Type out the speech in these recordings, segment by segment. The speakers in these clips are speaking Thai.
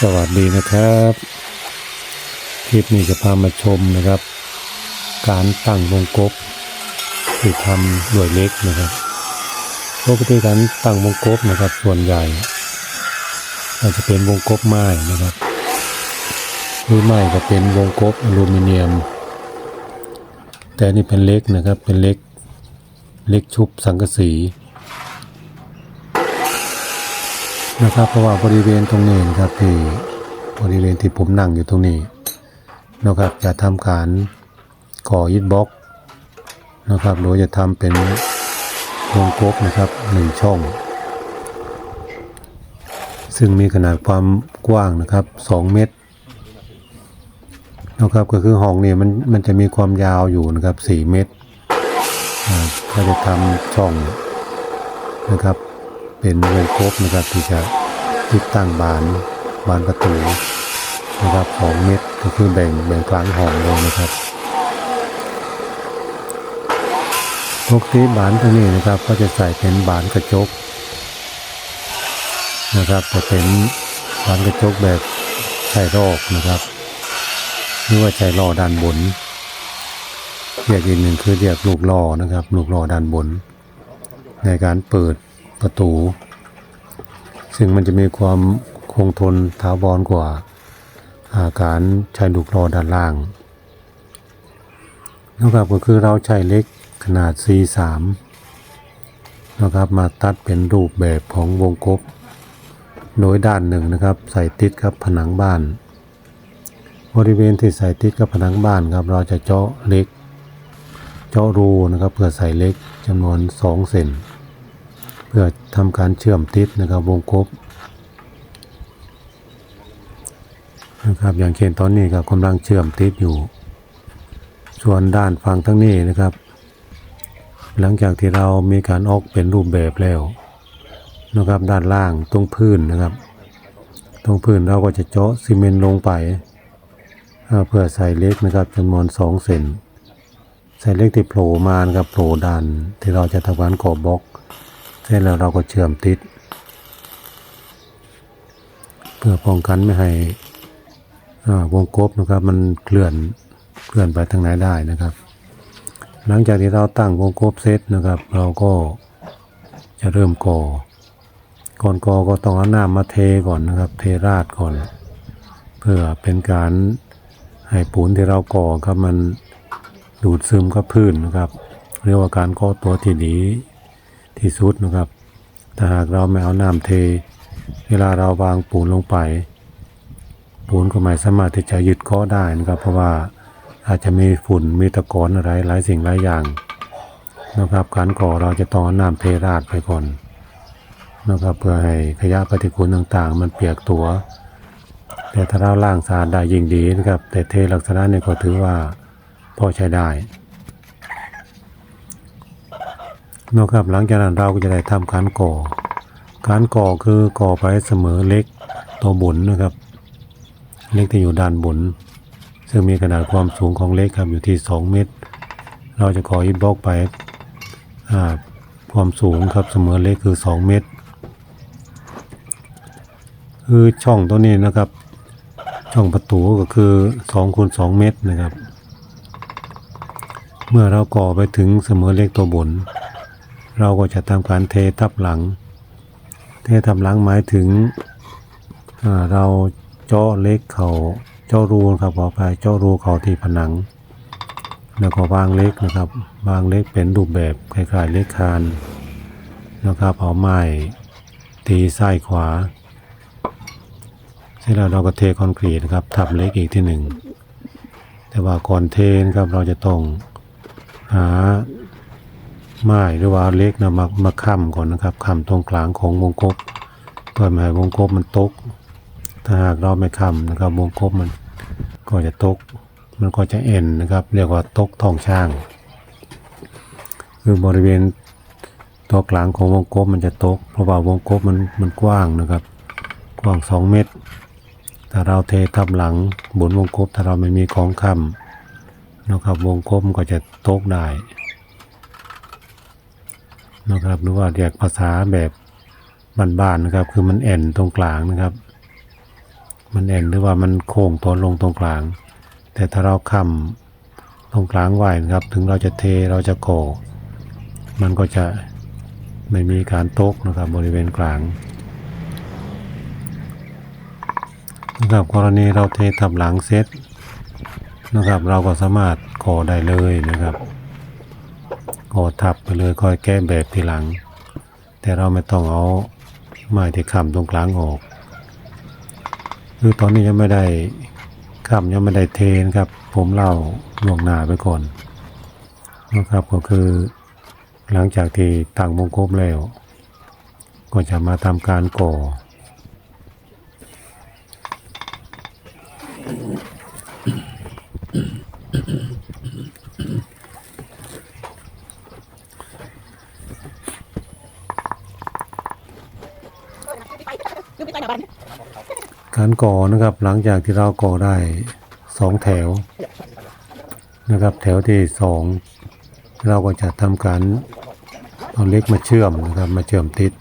สวัสดีนะครับ คลิปนี้จะพามาชมนะครับ การตั้งวงกบที่ทำด้วยเล็กนะครับปกติการตั้งวงกบนะครับ ส่วนใหญ่อาจจะเป็นวงกบไม้นะครับหรือไม่ก็เป็นวงกบอลูมิเนียม แต่นี่เป็นเล็กนะครับเป็นเล็กเล็กชุบสังกะสี นะครับ เพราะว่าบริเวณตรงนี้นะครับที่บริเวณที่ผมนั่งอยู่ตรงนี้นะครับจะทำการก่อยิดบล็อกนะครับโดยจะทำเป็นวงกบนะครับหนึ่งช่อง ซึ่งมีขนาดความกว้างนะครับ 2 เมตรนะครับก็คือห้องนี้มันมันจะมีความยาวอยู่นะครับ 4 เมตรอ่าก็จะทำช่องนะครับ เป็นวงกบนะครับที่จะติดตั้งบานบานประตูนะครับสองเมตรก็คือแบ่งแบ่งกลางห้องเลยนะครับปกติบานตรงนี้นะครับก็จะใส่เป็นบานกระจกนะครับจะเป็นบานกระจกแบบใช้รอกนะครับหรือว่าใช้ล่อด้านบนเรียกอีกหนึ่งคือเรียกลูกล่อนะครับ ลูกล่อด้านบน ในการเปิด ประตู ซึ่งมันจะมีความคงทนถาวรกว่าอาการใช้ลูกรอด้านล่างนะครับก็คือเราใช้เล็กขนาด C3 นะครับมาตัดเป็นรูปแบบของวงกบโดยด้านหนึ่งนะครับ ใส่ติดกับผนังบ้าน บริเวณที่ใส่ติดกับผนังบ้านครับ เราจะเจาะเล็ก เจาะรูนะครับเพื่อใส่เล็กจำนวน 2 เซน เพื่อทำการเชื่อมติดนะครับวงกบนะครับอย่างเช่นตอนนี้ครับกำลังเชื่อมติดอยู่ ส่วนด้านฝั่งทั้งนี้นะครับ หลังจากที่เรามีการออกเป็นรูปแบบแล้วนะครับด้านล่างตรงพื้นนะครับ ตรงพื้นเราก็จะเจาะซีเมนต์ลงไปเพื่อใส่เล็กนะครับจำนวน2เซนใส่เล็กที่โผล่มานะครับโผล่ด้านที่เราจะทำการก่อบล็อก เสร็จแล้วเราก็เชื่อมติด เพื่อป้องกันไม่ให้วงกบนะครับ มันเคลื่อนเคลื่อนไปทางไหนได้นะครับ หลังจากที่เราตั้งวงกบเสร็จนะครับ เราก็จะเริ่มก่อ ก่อนก่อก็ต้องเอาน้ำมาเทก่อนนะครับ เทราดก่อน เพื่อเป็นการให้ปูนที่เราก่อครับมันดูดซึมกับพื้นนะครับ เรียกว่าการก่อตัวที่ดี ที่สุดนะครับ ถ้าหากเราไม่เอาน้ำเท เวลาเราวางปูนลงไป ปูนก็ไม่สามารถที่จะยึดเกาะได้นะครับ เพราะว่าอาจจะมีฝุ่นมีตะกอนอะไรหลายสิ่งหลายอย่างนะครับการก่อเราจะต้องเอาน้ำเทราดไปก่อนนะครับเพื่อให้ขยะปฏิกูลต่างๆ มันเปียกตัว แต่ถ้าเราล้างสะอาดได้ยิ่งดีนะครับ แต่เทลักษณะนี้ก็ถือว่าพอใช้ได้ นะครับหลังจากนั้นเราก็จะได้ทำการก่อ การก่อคือก่อไปเสมอเล็กตัวบนนะครับ เล็กที่อยู่ด้านบน ซึ่งมีขนาดความสูงของเล็กครับอยู่ที่ 2 เมตร เราจะก่ออิฐบล็อกไปความสูงครับเสมอเล็กคือ 2 เมตร คือช่องตัวนี้นะครับ ช่องประตูก็คือ2คูณ2เมตรนะครับ เมื่อเราก่อไปถึงเสมอเล็กตัวบน เราก็จะทำการเททับหลัง เททับหลังหมายถึงเราเจาะเล็กเขาเจาะรูครับขอไปเจาะรูเขาที่ผนัง แล้วก็วางเล็กนะครับวางเล็กเป็นรูปแบบคล้ายๆเล็กคานนะครับเอาไม้ตีซ้ายขวาเสร็จแล้วเราก็เทคอนกรีตนะครับทับเล็กอีกที่หนึ่งแต่ว่าก่อนเทนะครับเราจะต้องหา ไม้หรือว่าเล็กนะมามาค้ำก่อนนะครับค้ำตรงกลางของวงกบเพื่อไม่ให้วงกบมันตก ถ้าหากเราไม่ค้ำนะครับ วงกบมันก็จะตก มันก็จะเอ็นนะครับ เรียกว่าตกทองช่าง คือบริเวณตัวกลางของวงกบมันจะตก เพราะว่าวงกบมันมันกว้างนะครับ กว้าง 2 เมตรถ้าเราเททับหลังบนวงกบถ้าเราไม่มีของค้ำนะครับวงกบมันก็จะตกได้ นะครับหรือว่าเรียกภาษาแบบบ้านๆนะครับ คือมันแอนตรงกลางนะครับ มันแอนหรือว่ามันโค้งตัวลงตรงกลาง แต่ถ้าเราค้ำตรงกลางไว้นะครับ ถึงเราจะเทเราจะก่อมันก็จะไม่มีการตกนะครับบริเวณกลางนะครับกรณีเราเททับหลังเซตนะครับ เราก็สามารถก่อได้เลยนะครับ ก่อทับไปเลยค่อยแก้แบบทีหลัง แต่เราไม่ต้องเอาไม้ที่ค้ำตรงกลางออก คือตอนนี้ยังไม่ได้ค้ำยังไม่ได้เทนครับ ผมเล่าล่วงหน้าไปก่อนนะครับก็คือหลังจากที่ตั้งวงกบแล้ว ก็จะมาทำการก่อ การก่อนะครับหลังจากที่เราก่อได้สองแถวนะครับ แถวที่สองเราก็จะทำการเอาเล็กมาเชื่อมนะครับ มาเชื่อมติด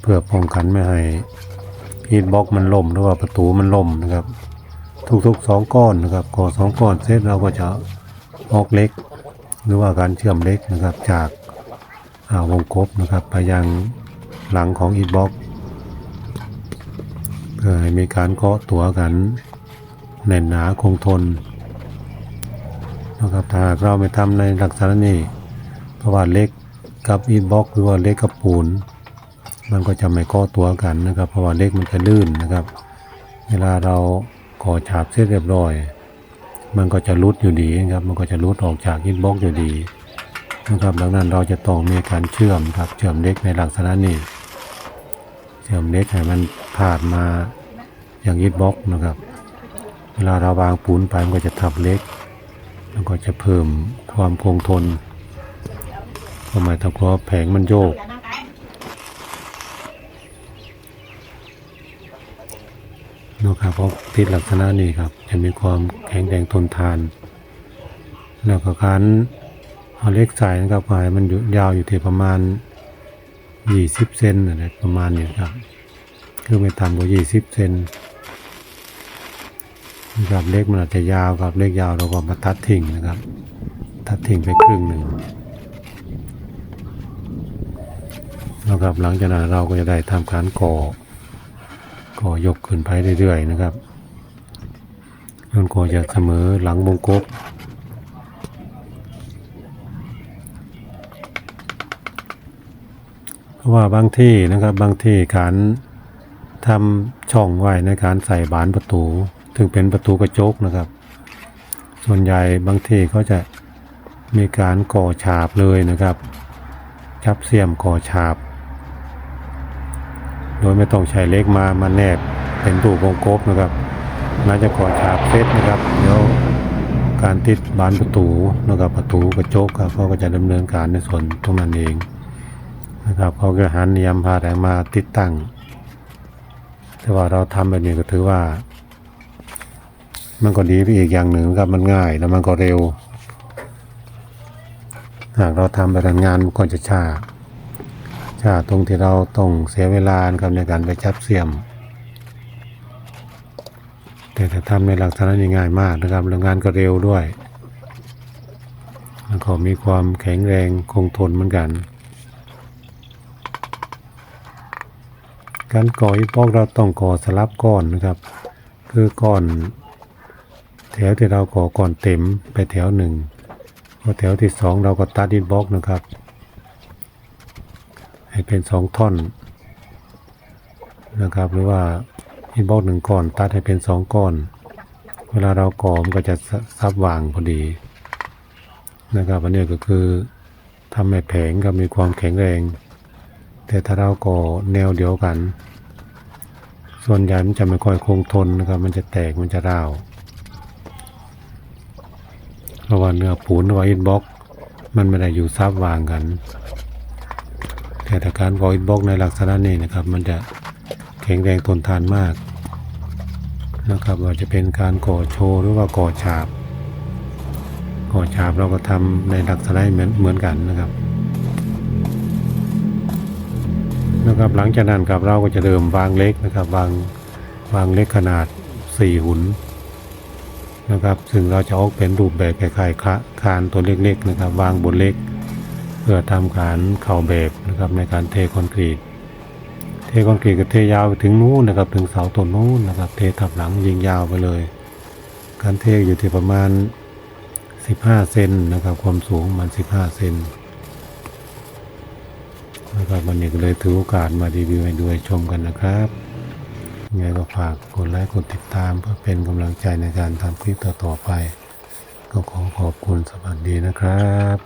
เพื่อป้องกันไม่ให้ฮีทบล็อกมันล่มหรือว่าประตูมันล่มนะครับ ทุกๆสองก้อนนะครับก่อสองก้อนเสร็จเราก็จะออกเล็ก หรือว่าการเชื่อมเล็กนะครับจากาวงกบนะครับ ไปยังหลังของอีทบล็อก เพื่อให้มีการเกาะตัวกันแน่นหนาคงทนนะครับถ้าหากเราไม่ทำในหลักษณะนี้เพราะว่าเล็กกับอินบ็อกหรือว่าเล็กกับปูน มันก็จะไม่เกาะตัวกันนะครับ เพราะว่าเล็กมันจะลื่นนะครับ เวลาเราก่อฉาบเสร็จเรียบร้อย มันก็จะรุดอยู่ดีนะครับ มันก็จะรุดออกจากอินบ็อกอยู่ดีนะครับดังนั้นเราจะต้องมีการเชื่อมครับเชื่อมเล็กในลักษณะนี้ เชื่อมเล็กให้มันผ่านมาอย่างยึดบล็อกนะครับ เวลาเราวางปูนไปมันก็จะทับเล็กมันก็จะเพิ่มความคงทนทำไมต้องกลัวแผงมันโยกนะครับเพราะติดลักษณะนี้ครับ จะมีความแข็งแรงทนทาน แล้วก็การเอาเล็กใส่นะครับให้มันอยู่ยาวอยู่ที่ประมาณ ยี่สิบเซนอะไรประมาณนี้ครับ คือไม่ต่ำกว่ายี่สิบเซนนะครับเล็กมันอาจจะยาวครับเล็กยาวเราก็มาตัดทิ้งนะครับ ตัดทิ้งไปครึ่งหนึ่งแล้วครับหลังจากนั้นเราก็จะได้ทำการก่อ ก่อยกขึ้นไปเรื่อยๆนะครับจนกว่าจะเสมอหลังวงกบ เพ ราะว่าบางที่นะครับบางที่การทำช่องไว้ในการใส่บานประตู ถึงเป็นประตูกระจกนะครับ ส่วนใหญ่บางที่เขาจะมีการก่อฉาบเลยนะครับชับเสียมก่อฉาบ โดยไม่ต้องใช้เล็กมามาแนบเป็นตู้วงกบนะครับน่าจะก่อฉาบเสร็จนะครับเดี๋ยวการติดบานประตูนะครับประตูกระจกครับเขาก็จะดำเนินการในส่วนตรงนั้นเอง นะครับเขาก็หันนิยมพาแต่มาติดตั้ง แต่ว่าเราทำแบบนี้ก็ถือว่า มันก็ดีไปอีกอย่างหนึ่งครับมันง่ายแล้วมันก็เร็ว หากเราทำแบบนั้นงานมันก็จะช้าช้าตรงที่เราต้องเสียเวลานะครับในการไปจับเสียม แต่ถ้าทำในหลักษณะนี้ง่ายมากนะครับแล้วงานก็เร็วด้วยแล้วก็มีความแข็งแรงคงทนเหมือนกัน การก่ออีพอกเราต้องก่อสลับก้อนนะครับ คือก้อน แถวที่เราก่อก่อนเต็มไปแถวหนึ่งพอแถวที่สองเราก็ตัดอินบล็อกนะครับ ให้เป็นสองท่อนนะครับ หรือว่าอินบล็อกหนึ่งก้อน ตัดให้เป็นสองก้อน เวลาเราก่อมันก็จะซับวางพอดีนะครับอันนี้ก็คือทำให้แผงก็มีความแข็งแรง แต่ถ้าเราก่อแนวเดียวกัน ส่วนใหญ่มันจะไม่ค่อยคงทนนะครับ มันจะแตกมันจะร้าวเพราะว่าเนื้อปูนรือว่าอินบ็อกมันไม่ได้อยู่ซับวางกัน แต่ถ้าการก่ออินบ็อกในลักษณะนี้นะครับ มันจะแข็งแรงทนทานมากนะครับว่าจะเป็นการก่อโชว์หรือว่าก่อฉาบ ก่อฉาบเราก็ทำในลักษณะเหมือนเหมือนกันนะครับ นะครับ หลังจากนั้นกับเราก็จะเริ่มวางเล็กนะครับวางวางเล็กขนาด 4 หุนนะครับซึ่งเราจะออกเป็นรูปแบบคล้ายๆคะคานตัวเล็กๆนะครับ วางบนเล็ก เพื่อทำการเข่าแบบนะครับในการเทคอนกรีต เทคอนกรีตก็เทยาวไปถึงนู้นนะครับถึงเสาต้นนู้นนะครับ เททับหลังยิงยาวไปเลย การเทอยู่ที่ประมาณ 15 เซนนะครับ ความสูงมัน 15 เซน นะครับวันนี้ก็เลยถือโอกาสมารีวิวให้ดูให้ชมกันนะครับยังไงก็ฝากกดไลค์กดติดตามเพื่อเป็นกำลังใจในการทำคลิปต่อๆไป ก็ขอขอบคุณสวัสดีนะครับ